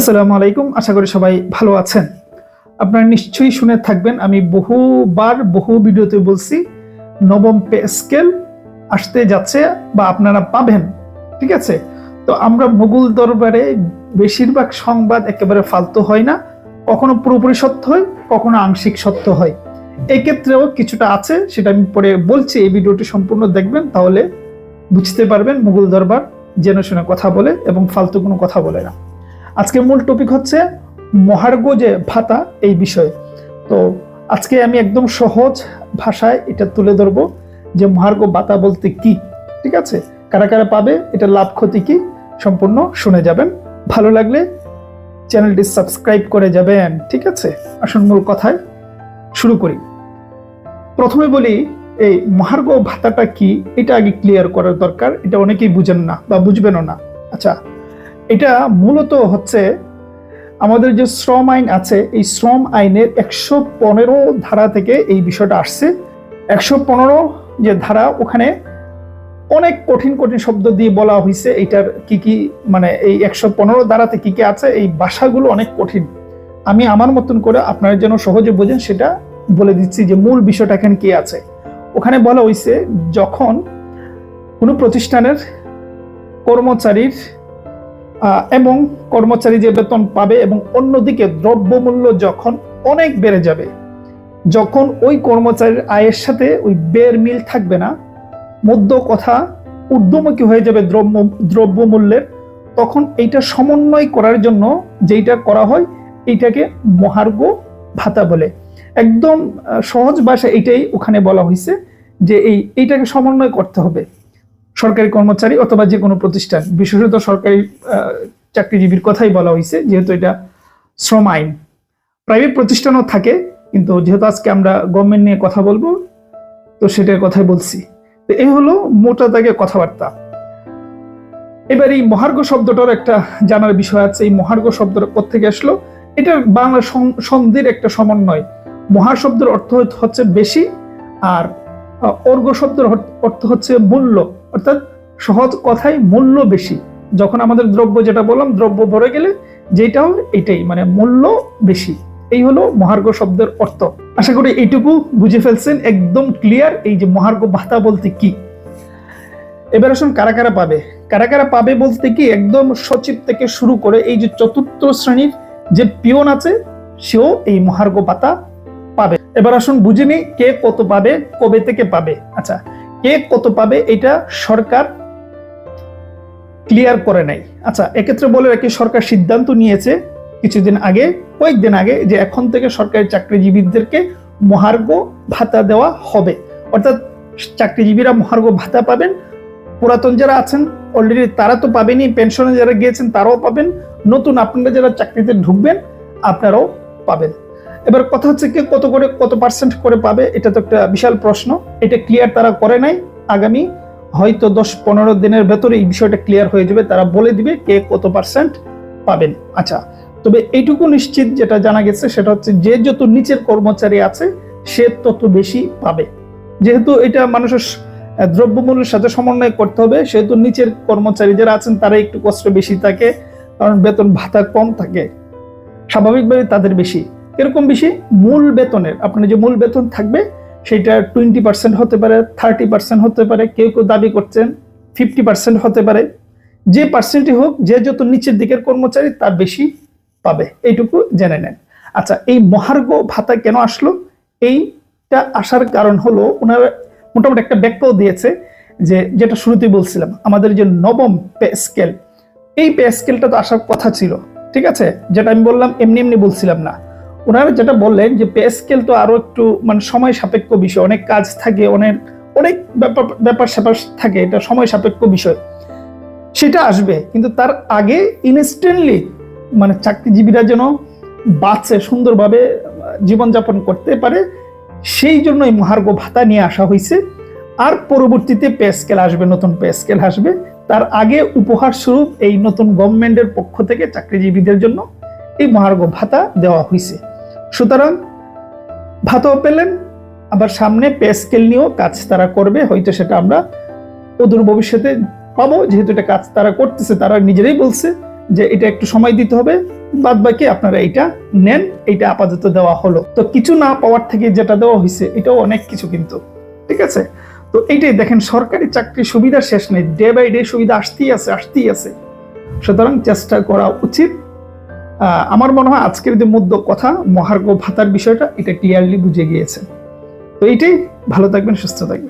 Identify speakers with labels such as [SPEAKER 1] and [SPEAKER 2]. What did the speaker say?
[SPEAKER 1] আসসালামু আলাইকুম, আশা করি সবাই ভালো আছেন। আপনারা নিশ্চয়ই শুনে থাকবেন, আমি বহুবার বহু ভিডিওতে বলছি, নবম পে স্কেল আসতে যাচ্ছে বা আপনারা পাবেন, ঠিক আছে? তো আমরা মুঘল দরবারে বেশিরভাগ সংবাদ একেবারে ফালতু হয় না, কখনো পুরোপুরি সত্য হয়, কখনো আংশিক সত্য হয়। এক্ষেত্রেও কিছুটা আছে, সেটা আমি পরে বলছি, এই ভিডিওটি সম্পূর্ণ দেখবেন, তাহলে বুঝতে পারবেন মুঘল দরবার জেনে শুনে কথা বলে এবং ফালতু কোনো কথা বলে না। আজকে মূল টপিক হচ্ছে মহার্ঘ যে ভাতা, এই বিষয়ে। তো আজকে আমি একদম সহজ ভাষায় এটা তুলে ধরবো যে মহার্ঘ ভাতা বলতে কি, ঠিক আছে? কারা কারা পাবে, এটা লাভ ক্ষতি কি, সম্পূর্ণ শুনে যাবেন। ভালো লাগলে চ্যানেলটি সাবস্ক্রাইব করে যাবেন, ঠিক আছে? আসুন মূল কথায় শুরু করি। প্রথমে বলি, এই মহার্ঘ ভাতাটা কি, এটা আগে ক্লিয়ার করার দরকার, এটা অনেকেই বুঝেন না বা বুঝবেনও না। আচ্ছা এটা মূলত হচ্ছে আমাদের যে শ্রম আইন আছে, এই শ্রম আইনের একশো পনেরো ধারা থেকে এই বিষয়টা আসছে। একশো পনেরো যে ধারা, ওখানে অনেক কঠিন কঠিন শব্দ দিয়ে বলা হয়েছে এইটার কি কি মানে এই একশো পনেরো ধারাতে কি কি আছে, এই ভাষাগুলো অনেক কঠিন। আমি আমার মতন করে আপনারা যেন সহজে বোঝেন, সেটা বলে দিচ্ছি যে মূল বিষয়টা এখানে কি আছে। ওখানে বলা হয়েছে যখন কোনো প্রতিষ্ঠানের কর্মচারীর এবং কর্মচারী যে বেতন পাবে এবং অন্যদিকে দ্রব্যমূল্য যখন অনেক বেড়ে যাবে, যখন ওই কর্মচারীর আয়ের সাথে ওই বের মিল থাকবে না, মধ্য কথা ঊর্ধ্বমুখী হয়ে যাবে দ্রব্য, দ্রব্যমূল্যের, তখন এইটা সমন্বয় করার জন্য যেইটা করা হয়, এইটাকে মহার্ঘ ভাতা বলে। একদম সহজ ভাষা এইটাই ওখানে বলা হয়েছে যে এই, এইটাকে সমন্বয় করতে হবে। সরকারি কর্মচারী অথবা যে কোনো প্রতিষ্ঠান, বিশেষত সরকারি চাকরিজীবীর কথাই বলা হয়েছে, যেহেতু এটা শ্রম আইন। প্রাইভেট প্রতিষ্ঠানও থাকে, কিন্তু যেহেতু আজকে আমরা গভর্নমেন্ট নিয়ে কথা বলব, তো সেটার কথাই বলছি। তো এই হলো মোটা দাগে কথাবার্তা। এবার এই মহার্ঘ শব্দটার একটা জানার বিষয় আছে, এই মহার্ঘ শব্দটা কোথেকে আসলো? এটা বাংলা সন্ধির একটা সমন্বয়। মহা শব্দের অর্থ হচ্ছে বেশি, আর অর্ঘ শব্দের অর্থ হচ্ছে মূল্য। অর্থাৎ সহজ কথায় মূল্য বেশি। যখন আমাদের দ্রব্য যেটা বললাম, দ্রব্য ভরে গেলে যেটাও এটাই মানে মূল্য বেশি। এই হলো মহার্ঘ শব্দের অর্থ। আশা করি এইটুকু বুঝে ফেলছেন, একদম ক্লিয়ার এই যে মহার্ঘ ভাতা বলতে কি। এবার আসুন কারা কারা পাবে। কারা কারা পাবে বলতে কি, একদম সচিব থেকে শুরু করে এই যে চতুর্থ শ্রেণির যে পিয়ন আছে, সেও এই মহার্ঘ ভাতা পাবে। এবার আসুন বুঝে নিই কে কত পাবে, কবে থেকে পাবে। আচ্ছা কে কত পাবে এটা সরকার ক্লিয়ার করে নাই। আচ্ছা এক্ষেত্রে বলে রাখি, সরকার সিদ্ধান্ত নিয়েছে কিছুদিন আগে, কয়েকদিন আগে, যে এখন থেকে সরকারি চাকরিজীবীদেরকে মহার্ঘ ভাতা দেওয়া হবে। অর্থাৎ চাকরিজীবীরা মহার্ঘ ভাতা পাবেন। পুরাতন যারা আছেন অলরেডি তারা তো পাবেনই পেনশনে যারা গিয়েছেন তারাও পাবেন। নতুন আপনারা যারা চাকরিতে ঢুকবেন, আপনারাও পাবেন। এবার কথা হচ্ছে কে কত করে, কত পার্সেন্ট করে পাবে, এটা তো একটা বিশাল প্রশ্ন। এটা ক্লিয়ার তারা করে নাই, আগামী হয়তো দশ পনেরো দিনের ভেতরে এই বিষয়টা ক্লিয়ার হয়ে যাবে, তারা বলে দিবে কে কত পার্সেন্ট পাবেন। আচ্ছা তবে এইটুকু নিশ্চিত যেটা জানা গেছে, সেটা হচ্ছে যে যত নিচের কর্মচারী আছে, সে তত বেশি পাবে। যেহেতু এটা মানুষের দ্রব্যমূল্যের সাথে সমন্বয় করতে হবে, সেহেতু নিচের কর্মচারী যারা আছেন, তারা একটু কষ্ট বেশি থাকে, কারণ বেতন ভাতা কম থাকে। স্বাভাবিকভাবে তাদের বেশি। এরকম বেশি মূল বেতনের, আপনার যে মূল বেতন থাকবে সেটা টোয়েন্টি পার্সেন্ট হতে পারে থার্টি পার্সেন্ট হতে পারে, কেউ কেউ দাবি করছেন ফিফটি পার্সেন্ট হতে পারে। যে পার্সেন্টই হোক, যে যত নিচের দিকের কর্মচারী তার বেশি পাবে, এইটুকু জেনে নেন। আচ্ছা এই মহার্ঘ ভাতা কেন আসলো? এইটা আসার কারণ হলো ওনারা মোটামুটি একটা ব্যাখ্যাও দিয়েছে যে যেটা শুরুতেই বলছিলাম, আমাদের যে নবম পে স্কেল, এই পে স্কেলটা তো আসার কথা ছিল, ঠিক আছে? যেটা আমি বললাম, এমনি এমনি বলছিলাম না। ওনারা যেটা বললেন যে পে স্কেল তো আরও একটু মানে সময় সাপেক্ষ বিষয়। অনেক কাজ থাকে, অনেক অনেক ব্যাপার ব্যাপার স্যাপার থাকে, এটা সময় সাপেক্ষ বিষয়। সেটা আসবে, কিন্তু তার আগে ইনস্ট্যান্টলি মানে চাকরিজীবীরা যেন বাঁচে, সুন্দরভাবে জীবনযাপন করতে পারে, সেই জন্য এই মহার্ঘ ভাতা নিয়ে আসা হয়েছে। আর পরবর্তীতে পে স্কেল আসবে, নতুন পে স্কেল আসবে। তার আগে উপহার স্বরূপ এই নতুন গভর্নমেন্টের পক্ষ থেকে চাকরিজীবীদের জন্য এই মহার্ঘ ভাতা দেওয়া হয়েছে। সুতরাং ভাতাও পেলেন, আবার সামনে পে স্কেল নিয়েও কাজ তারা করবে, হয়তো সেটা আমরা অদূর ভবিষ্যতে পাবো, যেহেতু এটা কাজ তারা করতেছে, তারা নিজেরাই বলছে যে এটা একটু সময় দিতে হবে, বাদ বাকি আপনারা এইটা নেন, এটা আপাতত দেওয়া হলো। তো কিছু না পাওয়ার থেকে যেটা দেওয়া হয়েছে, এটাও অনেক কিছু কিন্তু, ঠিক আছে? তো এইটাই দেখেন, সরকারি চাকরির সুবিধা শেষ নেই ডে বাই ডে সুবিধা আসতেই আছে আসতেই আছে। সুতরাং চেষ্টা করা উচিত আমার মনে হয় আজকের যে মধ্য কথা, মহার্ঘ ভাতার বিষয়টা, এটা ক্লিয়ারলি বুঝে গিয়েছে। তো এইটাই, ভালো থাকবেন, সুস্থ থাকবেন।